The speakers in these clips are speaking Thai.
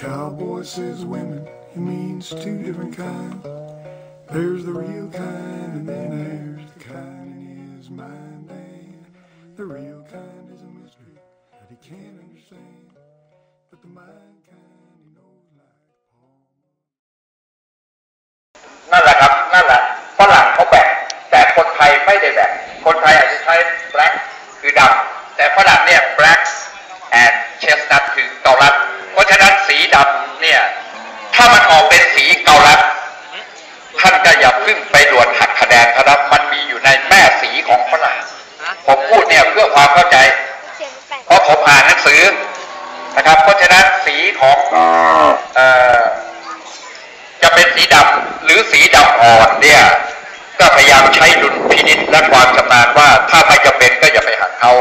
cowboy says women, he means two different kinds. There's the real kind, and then there's the kind in his mind. And the real kind is a mystery that he can't understand. But the mind kind ก็พยายามใช้ดุลพินิจและความชำนาญว่าถ้าไม่จำเป็นก็อย่าไปหักเขา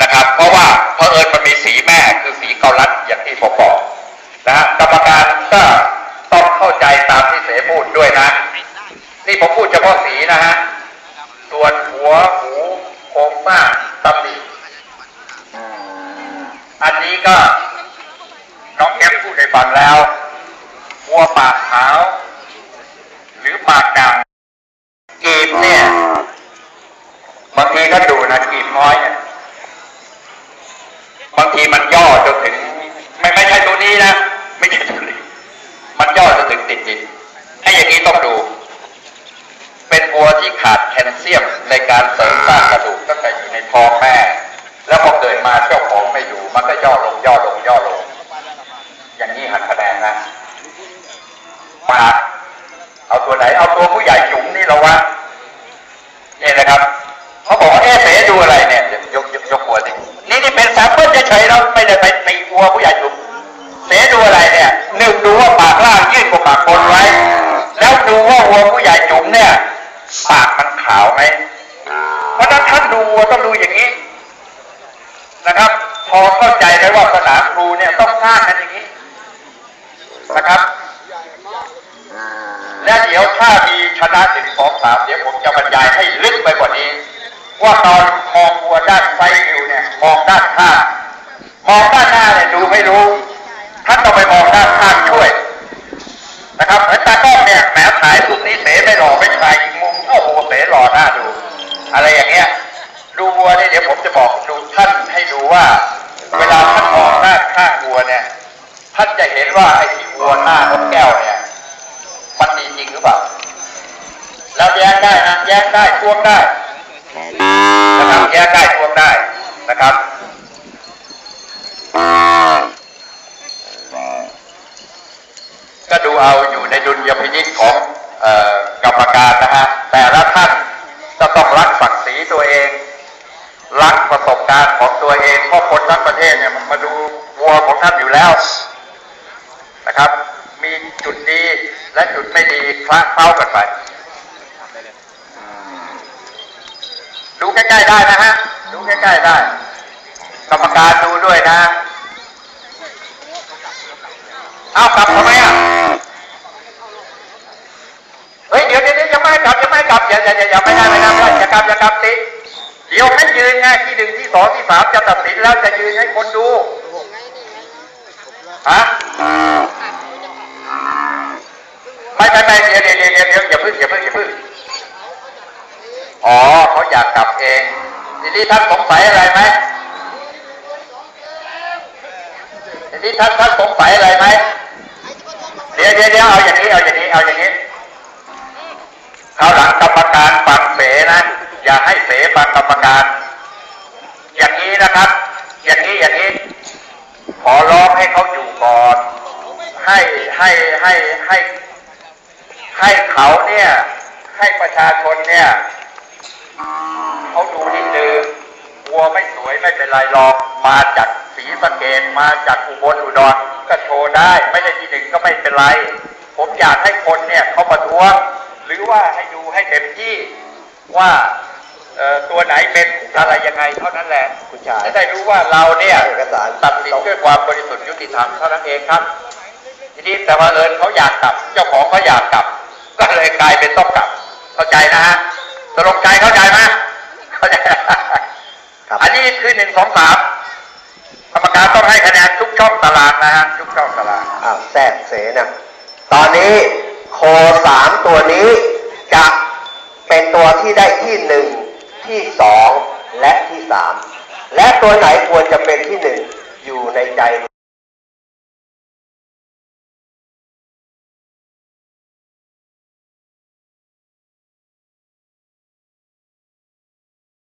นะครับ เพราะว่าเพอเอิญมันมีสีแม่คือสีเกาลัดอย่างที่ผมบอกนะกรรมการก็ต้องเข้าใจตามที่เสพูดด้วยนะ นี่ผมพูดเฉพาะสีนะฮะส่วนหัวหูโครงสร้างตำหนิอันนี้ก็น้องแอมพูดให้ฟังแล้ววัวปากขาว หรือปากกลางกีบเนี่ยบางทีก็ดูนะกีบน้อยเนี่ยบางทีมันย่อจนถึง ไม่ไม่ใช่ตัวนี้นะไม่ใช่ตัวนี้มันย่อจนถึงติดดินไอ้อย่างนี้ต้องดู เป็นวัวที่ขาดแคลเซียมในการเสริมสร้างกระดูกตั้งแต่อยู่ในท้องแม่ แล้วพอเกิดมาเจ้าของไม่อยู่ มันก็ย่อลงย่อลงย่อลง อย่างนี้หักคะแนนนะปากเอาตัวไหน เอาตัวผู้ใหญ่จุ๋มนี่เหราวะนี่นะครับเขาบอกว่าเอ๊ะเสดูอะไรเนี่ยกยกหัวสินี่นี่เป็นแซม เปิลเฉยๆเราไม่ได้ไปตีวัวผู้ใหญ่จุ๋มเสดูอะไรเนี่ยหนึ่งดูว่าปากล่างยื่นกว่าปากบนไว้ แล้วดูว่าวัวผู้ใหญ่จุ๋มเนี่ยปากมันขาวไหมเพราะนั้นท่านดูต้องดูอย่างนี้ นะครับ พอเข้าใจได้ว่าสนามครูเนี่ยต้องสร้างกันอย่างนี้นะครับ และเดี๋ยวถ้ามีชนะถึงสองสามเดี๋ยวผมจะบรรยายให้ลึกไปกว่านี้ ว่าตอนมองวัวด้านไฟวิวเนี่ยมองด้านข้าง มองด้านหน้าเนี่ยดูไม่รู้ท่านต้องไปมองด้านข้างช่วย นะครับเหมือนตากล้องเนี่ยแหมถ่ายมุมนี้เสไม่หล่อไม่ถ่ายอีกมุมโอ้โหเสหล่อหน้าดู อะไรอย่างเงี้ย ดูวัวเนี่ยเดี๋ยวผมจะบอกดูท่านให้ดูว่า เวลาท่านมองด้านข้างวัวเนี่ย ท่านจะเห็นว่าไอ้ที่วัวหน้านกแก้วเนี่ยมันดีจริงหรือเปล่าแล้วแยกได้นะแยกได้ทวงได้นะครับแยกได้ทวงได้นะครับ ก็ดูเอาอยู่ในดุลยพินิจของออกรรมการนะฮะแต่ละท่านก็ต้องรักศักดิ์ศรีตัวเอง รักประสบการณ์ของตัวเองเพราะคนทั้งประเทศเนี่ยมันมาดูวัวของท่านอยู่แล้วนะครับ มีจุดดีและจุดไม่ดีคละเคล้ากันไป ดูใกล้ๆได้นะฮะดูใกล้ๆได้ กรรมการดูด้วยนะ เอากลับทำไมอะ เฮ้ยเดี๋ยวเดี๋ยวเดี๋ยวยังไม่ให้ กลับยังไม่กลับอย่าอย่าอย่าไม่ได้ไม่ได้ไม่ได้อย่ากลับอย่ากลับติเดี๋ยวให้ยืนไงที่หนึ่งที่สองที่สามจะตัดสินแล้วจะยืนให้คนดูฮะไม่ไม่ไม่เดี๋ยวเดี๋ยวเดี๋ยวเดี๋ยวเดี๋ยวอย่าพึ่งอย่าพึ่งอย่าพึ่งอ๋อเขาอยากกลับเองทีนี้ท่านสงสัยอะไรไหมทีนี้ท่านท่านสงสัยอะไรไหมเดี๋ยวเดี๋ยวเดี๋ยวเอาอย่างนี้เอาอย่างนี้เอาอย่างนี้ คราวหลังกรรมการฟังเสนะ อย่าให้เสฟังกรรมการ อย่างนี้นะครับ อย่างนี้อย่างนี้ ขอร้องให้เขาอยู่ก่อน ให้ให้ให้ให้ ให้เขาเนี่ย ให้ประชาชนเนี่ยเขาดูนิดนึงวัวไม่สวยไม่เป็นไรหรอกมาจากศรีสะเกดมาจากอุบลอุดรก็โชว์ได้ ไม่ได้ที่หนึ่งก็ไม่เป็นไร ผมอยากให้คนเนี่ยเขาประท้วง หรือว่าให้ดูให้เต็มที่ว่าเอ่อตัวไหนเป็นอะไรยังไงเท่านั้นแหละคุณชายจะได้รู้ว่าเราเนี่ยเอกสารตัดสินด้วยความบริสุทธิ์ยุติธรรมเท่านั้นเองครับ ทีนี้แต่ว่าเอิญเขาอยากกลับ เจ้าของเขาอยากกลับ ก็เลยกลายเป็นต้องกลับ เข้าใจนะฮะตกลงใจเข้าใจไหมเข้าใจครับอันนี้คือหนึ่งสองสามกรรมการต้องให้คะแนนทุกช่องตารางนะฮะทุกช่องตารางอ่าแทรกเสนะตอนนี้ โคสามตัวนี้จะเป็นตัวที่ได้ที่หนึ่งที่สองและที่สามและตัวไหนควรจะเป็นที่หนึ่งอยู่ในใจ